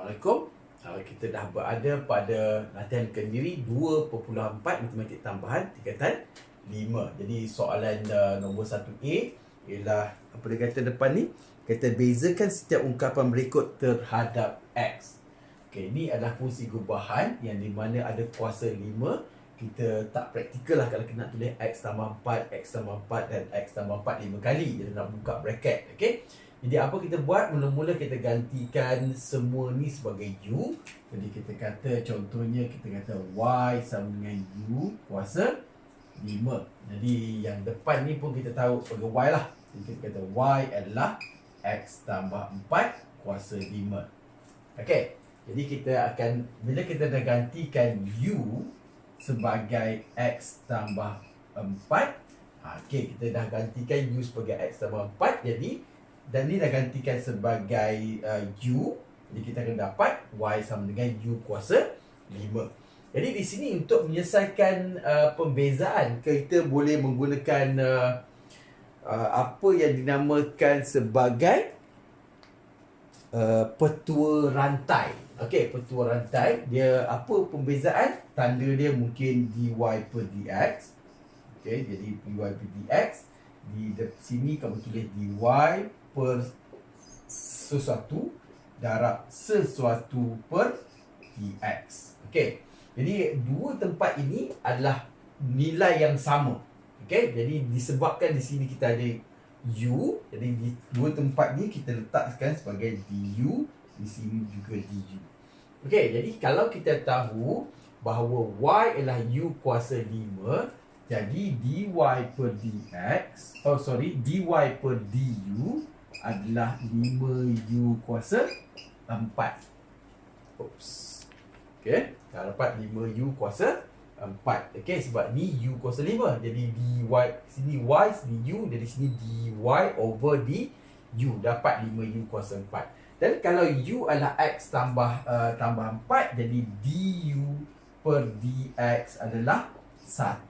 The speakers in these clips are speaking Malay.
Assalamualaikum. Uh, kita dah berada pada latihan kendiri 2.4 matematik tambahan tingkatan 5. Jadi soalan uh, nombor 1A ialah apa dia kata depan ni? Kita bezakan setiap ungkapan berikut terhadap X. Okey, ini adalah fungsi gubahan yang di mana ada kuasa 5. Kita tak praktikal lah kalau kena tulis X tambah 4, X tambah 4 dan X tambah 4 5 kali. Jadi nak buka bracket. Okey. Jadi apa kita buat? Mula-mula kita gantikan semua ni sebagai U. Jadi kita kata contohnya kita kata Y sama dengan U kuasa 5. Jadi yang depan ni pun kita tahu sebagai Y lah. Jadi kita kata Y adalah X tambah 4 kuasa 5. Okey. Jadi kita akan, bila kita dah gantikan U sebagai X tambah 4. Okey, kita dah gantikan U sebagai X tambah 4. Jadi dan ni dah gantikan sebagai uh, U jadi kita akan dapat Y sama dengan U kuasa 5 jadi di sini untuk menyelesaikan uh, pembezaan kita boleh menggunakan uh, uh, apa yang dinamakan sebagai uh, petua rantai. Okey, petua rantai. Dia apa pembezaan? Tanda dia mungkin dy per dx. Okey, jadi dy per dx di sini kamu tulis dy per sesuatu darab sesuatu per dx. Okey. Jadi dua tempat ini adalah nilai yang sama. Okey. Jadi disebabkan di sini kita ada u, jadi di dua tempat ni kita letakkan sebagai du, di sini juga du. Okey, jadi kalau kita tahu bahawa y adalah u kuasa 5, jadi dy per dx, oh sorry, dy per du adalah 5U kuasa 4. Oops. Okay. Dah dapat 5U kuasa 4. Okay. Sebab ni U kuasa 5. Jadi dy, sini Y, sini U. Jadi sini dy over du. Dapat 5U kuasa 4. Dan kalau U adalah X tambah uh, tambah 4. Jadi du per dx adalah 1.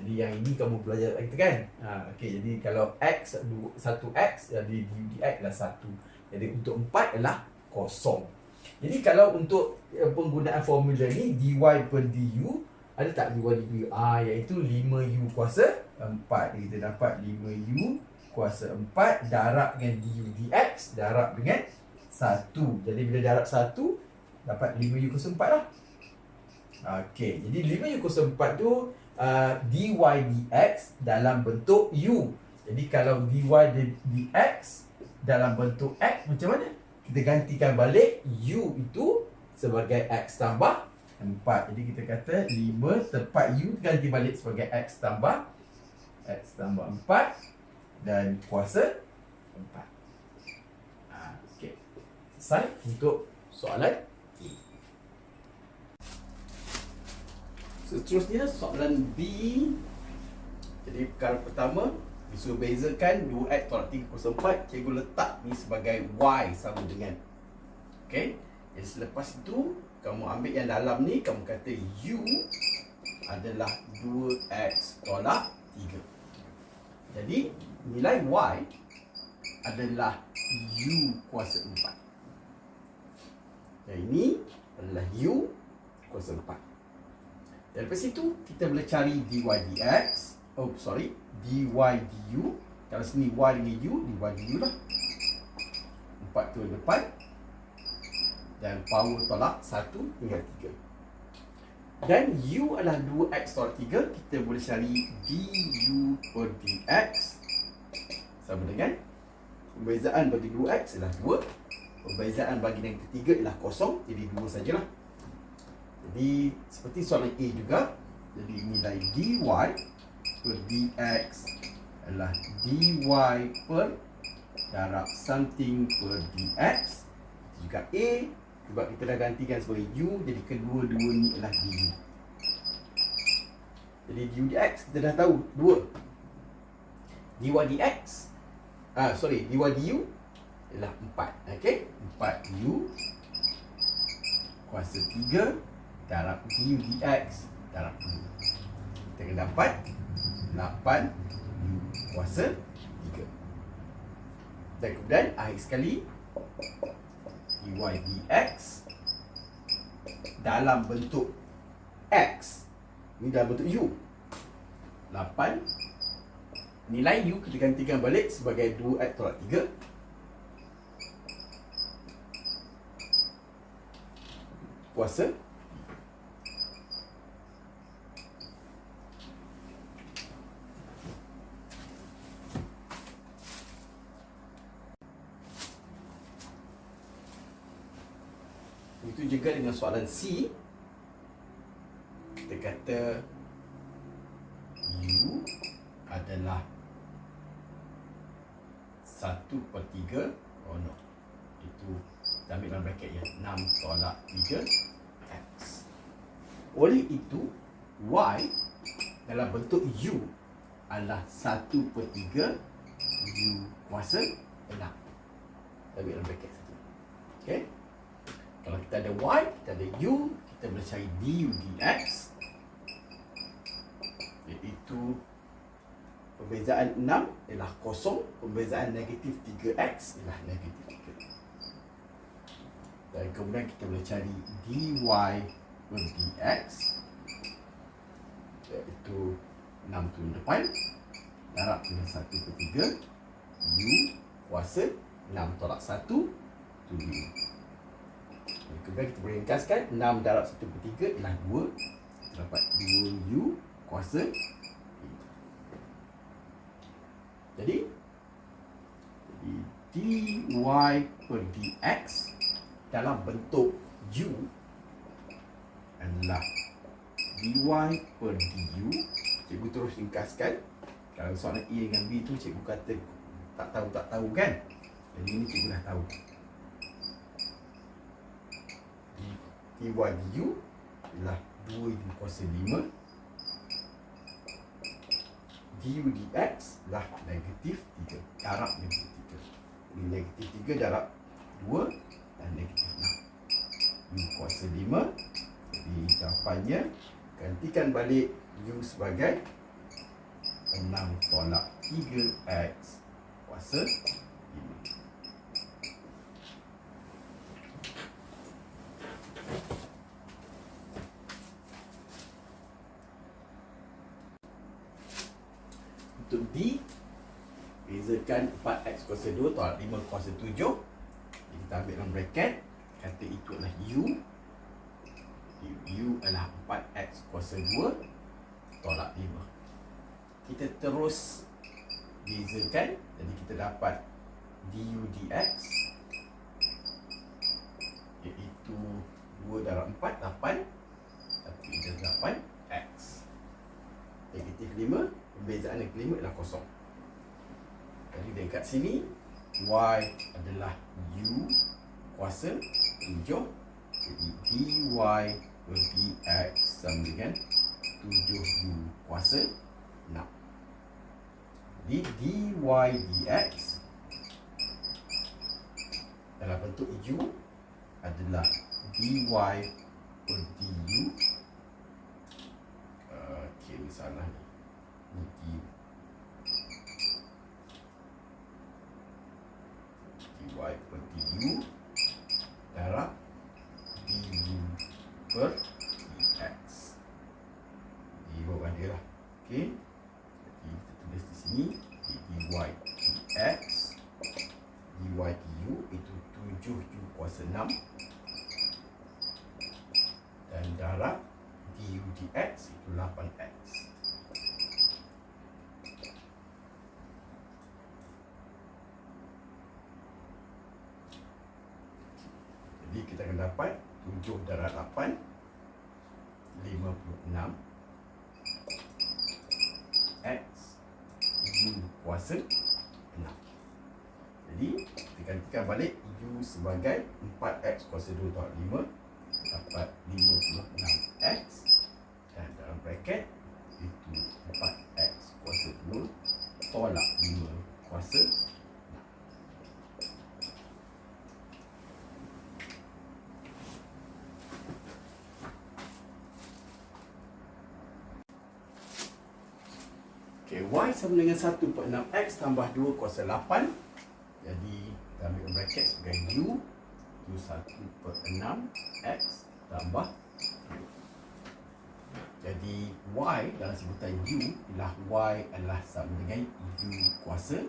Jadi yang ini kamu belajar kita kan. Ha, okay, jadi kalau x satu x jadi du dx adalah satu. Jadi untuk empat adalah kosong. Jadi kalau untuk uh, penggunaan formula ni dy per du ada tak dy per du? Ah iaitu 5u kuasa 4. Jadi kita dapat 5u kuasa 4 darab dengan du dx darab dengan 1. Jadi bila darab 1 dapat 5u kuasa 4 lah. Okey, jadi 5u kuasa 4 tu uh, dy dx dalam bentuk u. Jadi kalau dy dx dalam bentuk x macam mana? Kita gantikan balik u itu sebagai x tambah 4. Jadi kita kata 5 tempat u ganti balik sebagai x tambah x tambah 4 dan kuasa 4. Ha, okay. Selesai untuk soalan Seterusnya soalan B. Jadi perkara pertama Disuruh bezakan 2x tolak 3 kuasa 4 Cikgu letak ni sebagai Y sama dengan. Okay Jadi selepas itu Kamu ambil yang dalam ni Kamu kata U Adalah 2x tolak 3 Jadi nilai Y Adalah U kuasa 4 Dan ini adalah U kuasa 4 dan lepas itu kita boleh cari dy dx. Oh sorry, dy du. Kalau sini y dengan u, dy du lah. Empat tu depan. Dan power tolak satu dengan tiga. Dan u adalah 2x tolak 3 Kita boleh cari du per dx Sama dengan Perbezaan bagi 2x adalah 2 Perbezaan bagi yang ketiga ialah kosong Jadi 2 sajalah jadi seperti soalan A juga Jadi nilai dy per dx adalah dy per darab something per dx. Juga A Sebab kita dah gantikan sebagai u Jadi kedua-dua ni adalah du Jadi du dx kita dah tahu dua. dy dx Ah sorry dy du ialah 4 Okay 4u kuasa 3 darab du dx darab u. Kita akan dapat 8 u. Kuasa 3. Dan kemudian akhir sekali dy dx dalam bentuk x. Ni dalam bentuk u. 8 nilai u kita gantikan balik sebagai 2x tolak 3 kuasa Itu juga dengan soalan C. Kita kata U adalah 1 per 3 Oh no. Itu kita ambil dalam bracket ya. 6 tolak 3 X. Oleh itu Y dalam bentuk U adalah 1 per 3 U kuasa 6 Kita ambil dalam bracket saja Okay kalau kita ada Y, kita ada U, kita boleh cari DU DX. Iaitu perbezaan 6 ialah kosong. Perbezaan negatif 3X ialah negatif 3. Dan kemudian kita boleh cari DY per DX. Iaitu 6 turun depan. Darab dengan 1 per 3. U kuasa 6 tolak 1 turun depan. Kemudian kita boleh ringkaskan 6 darab 1 per 3 ialah 2 Dapat 2 U kuasa B Jadi Jadi dy per dx dalam bentuk u adalah dy per du cikgu terus ringkaskan. Kalau soalan A dengan B tu cikgu kata tak tahu tak tahu kan? Jadi ini cikgu dah tahu. Dy du ialah 2u kuasa 5 du dx ialah negatif 3 darab negatif 3 ini negatif 3 darab 2 dan negatif 6 u kuasa 5 jadi jawapannya gantikan balik u sebagai 6 tolak 3x kuasa 5 untuk D bezakan 4x kuasa 2 tolak 5 kuasa 7 kita ambil dalam bracket. Kata itu adalah U. U adalah 4x kuasa 2 tolak 5 kita terus bezakan. Jadi kita dapat du dx iaitu 2 darab 4 8 tapi dia 8 x. Negatif 5 perbezaan yang kelima adalah kosong. Jadi dekat sini y adalah u kuasa 7. Jadi dy per dx sama dengan 7u kuasa 6. Jadi dy dx dalam bentuk u adalah dy per du. Okey, misalnya ni dy dy per du darab du per dx bawah dia lah. Ok? Jadi kita tulis di sini dy dx dy du itu 7u kuasa 6 dan darab du dx itu 8x Jadi kita akan dapat 7 darab 8 56 X U kuasa 6 Jadi kita gantikan balik U sebagai 4X kuasa 2 tolak 5 Dapat 56X Dan dalam bracket Itu 4X kuasa 2 Tolak 5 kuasa 6 Y sama dengan 1 per 6X tambah 2 kuasa 8 Jadi, kita ambil bracket sebagai U. Iaitu 1 per 6 X tambah jadi Y dalam sebutan U ialah Y adalah sama dengan U kuasa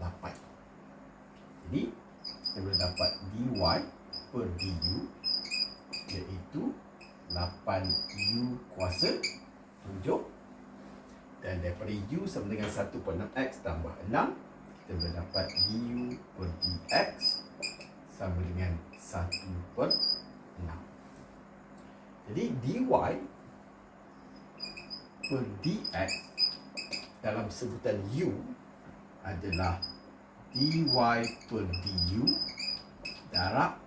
8 jadi kita boleh dapat dy per du iaitu 8u kuasa 7 dan daripada u sama dengan 1 per 6x tambah 6 kita boleh dapat du per dx sama dengan 1 per 6 jadi dy per dx dalam sebutan u adalah dy per du darab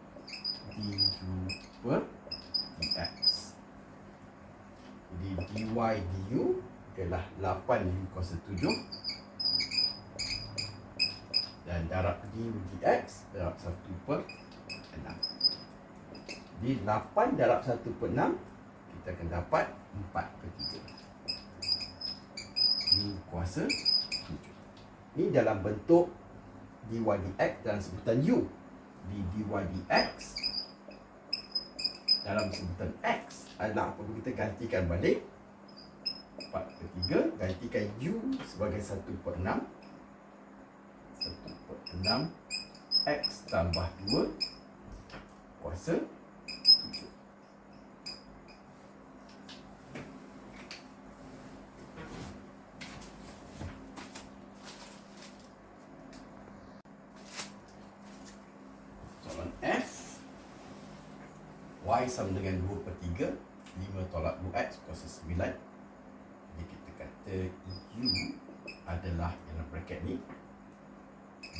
du per dx. Jadi dy du adalah 8u kuasa 7 dan darab du dx darab 1 per 6. Jadi 8 darab 1 per 6 kita akan dapat 4 per 3. u kuasa 7. Ini dalam bentuk dy dx dalam sebutan u di dy dx dalam sebutan x adalah apabila kita gantikan balik 4 per 3 gantikan u sebagai 1 per 6 1 per 6 x tambah 2 kuasa Y sama dengan 2 per 3 5 tolak 2X kuasa 9 Jadi kita kata U adalah dalam bracket ni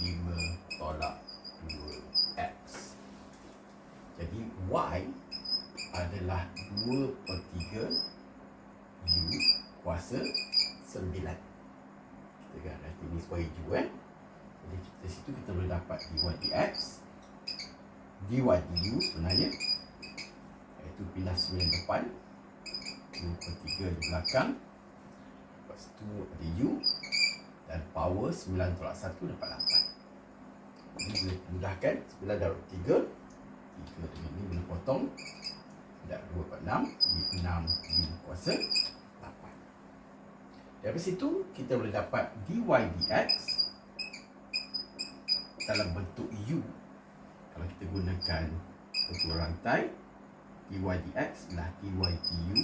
5 tolak 2X Jadi Y adalah 2 per 3 U kuasa 9 Kita kan nanti ni sebagai U eh. Jadi kita situ kita boleh dapat dy dx. Dy du sebenarnya itu pindah 9 depan 2 per 3 di belakang lepas tu ada U dan power 9 tolak 1 dapat 8 ini boleh mudahkan 9 darab 3 3 dengan ni boleh potong. Tidak 2 per 6 ini 6 U kuasa 8 dari situ kita boleh dapat dy dx dalam bentuk U kalau kita gunakan bentuk rantai dy dx adalah dy du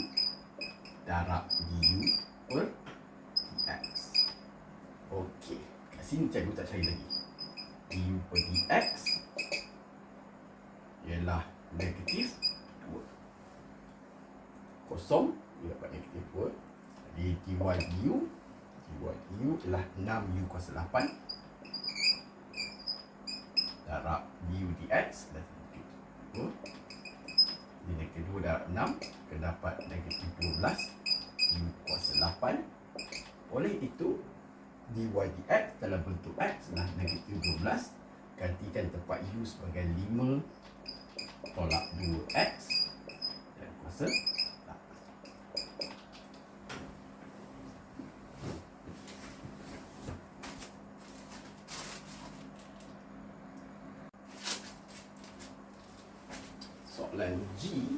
darab du per. Okey, kat sini cikgu tak cari lagi. du per dx ialah negatif 2. Kosong, dia dapat negatif 2. Jadi dy du, dy du ialah 6u kuasa 8 darab du dx adalah negatif 2 nilai kedua darab 6 akan dapat negatif 12 U kuasa 8 oleh itu dy dx dalam bentuk x adalah negatif 12 gantikan tempat U sebagai 5 tolak 2x dan kuasa soalan G.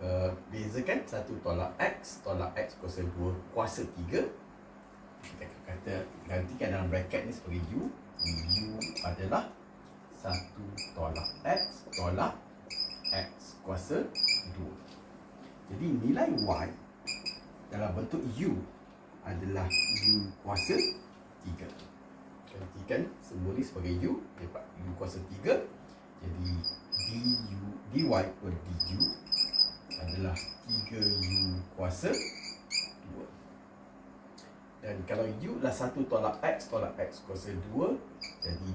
Uh, bezakan satu tolak X tolak X kuasa 2 kuasa 3 kita kata gantikan ni sebagai U. U adalah satu tolak X tolak X kuasa 2 jadi nilai Y dalam bentuk U adalah U kuasa 3 gantikan semua ni sebagai U dapat U kuasa 3 jadi du dy per du adalah 3u kuasa 2 dan kalau u adalah 1 tolak x tolak x kuasa 2 jadi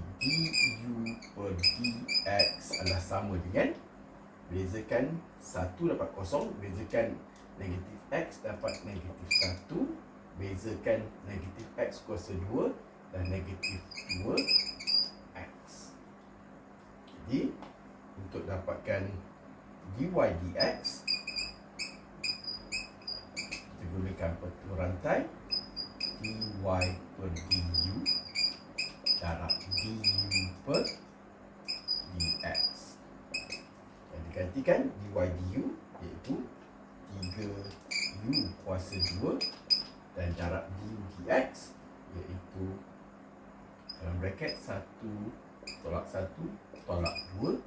du per dx adalah sama dengan bezakan 1 dapat kosong bezakan negatif x dapat negatif 1 bezakan negatif x kuasa 2 dan negatif 2 jadi untuk dapatkan dy dx kita gunakan petua rantai dy per du darab du per gantikan dy du iaitu 3u kuasa 2 dan jarak du dx iaitu dalam bracket 1 tolak 1 tolak 2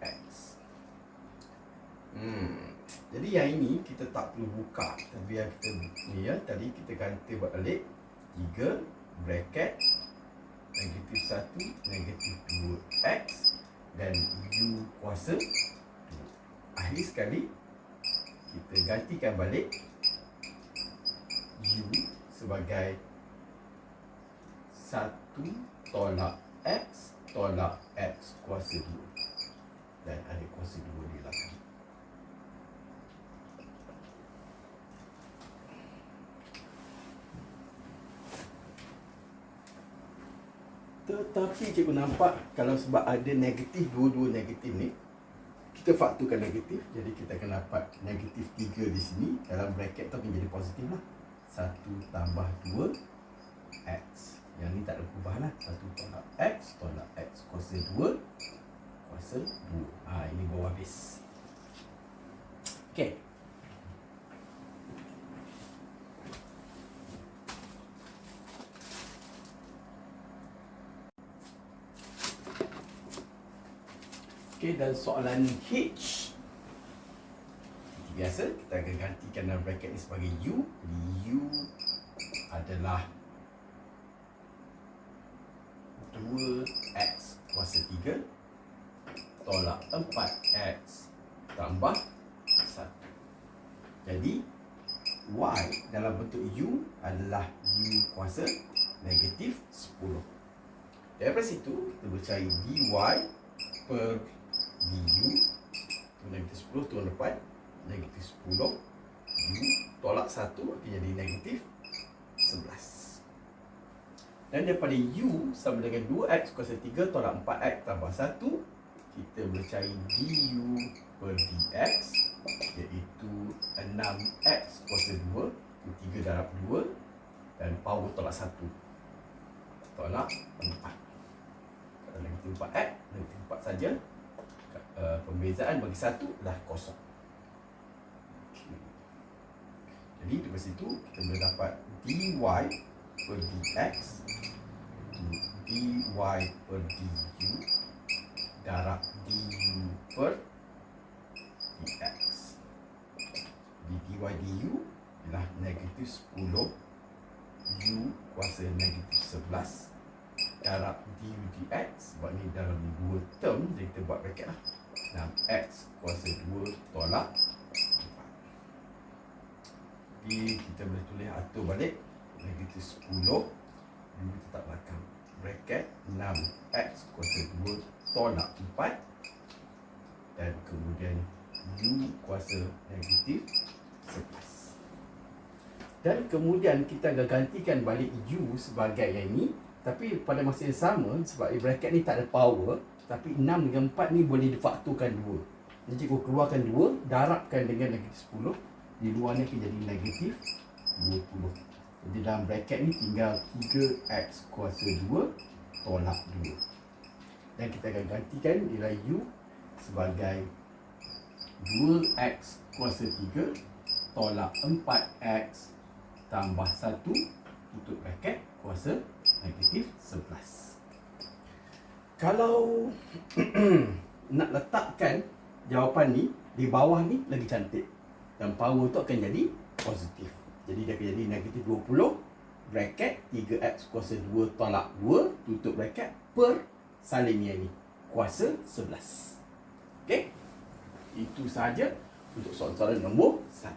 x. Hmm. Jadi yang ini kita tak perlu buka. Tapi yang kita ni ya tadi kita ganti buat balik 3 bracket. Negatif 1 negatif 2 x. Dan u kuasa. 2. Akhir sekali. Kita gantikan balik. U sebagai 1 tolak x tolak x kuasa 2 dan ada kuasa 2 di belakang. Tetapi cikgu nampak kalau sebab ada negatif dua-dua negatif ni kita fakturkan negatif jadi kita akan dapat negatif 3 di sini dalam bracket tu akan jadi positif lah. 1 tambah 2 x. Yang ni tak ada perubahan lah. 1 tolak x tolak x kuasa 2 kuasa 2 ha, ini bawah habis. Okay Okay, dan soalan H. Biasa kita akan gantikan dalam bracket ni sebagai U. U adalah 2X kuasa 3 Tolak 4X tambah 1 Jadi Y dalam bentuk U adalah U kuasa negatif 10 Daripada situ kita boleh cari dy per tu negatif 10 turun depan negatif 10 u tolak 1 akan jadi negatif 11 dan daripada u sama dengan 2x kuasa 3 tolak 4x tambah 1 kita boleh cari du per dx iaitu 6x kuasa 2 itu 3 darab 2 dan power tolak 1 tolak 4 kalau negatif 4x negatif 4 saja uh, pembezaan bagi satu adalah kosong. Jadi dari situ kita boleh dapat dy per dx dy per du darab du per dx. Jadi dy du ialah negatif 10 u kuasa negatif 11 darab du dx sebab ni dalam dua term jadi kita buat bracket lah dan x kuasa 2 tolak. 4 jadi kita boleh tulis atur balik. Negatif 10 u kita tak belakang bracket. 6x kuasa 2 tolak 4 dan kemudian u kuasa negatif 11 dan kemudian kita akan gantikan balik u sebagai yang ini tapi pada masa yang sama sebab bracket ni tak ada power tapi 6 dengan 4 ni boleh difakturkan 2 jadi cikgu keluarkan 2 darabkan dengan negatif 10 di luar ni akan jadi negatif 20 jadi dalam bracket ni tinggal 3x kuasa 2 tolak 2 dan kita akan gantikan nilai u sebagai 2x kuasa 3 tolak 4x tambah 1 tutup bracket kuasa negatif 11 kalau nak letakkan jawapan ni di bawah ni lagi cantik. Dan power tu akan jadi positif. Jadi dia akan jadi negatif 20 bracket 3x kuasa 2 tolak 2 tutup bracket per saling yang ni. Kuasa 11 ok itu sahaja untuk soalan-soalan nombor 1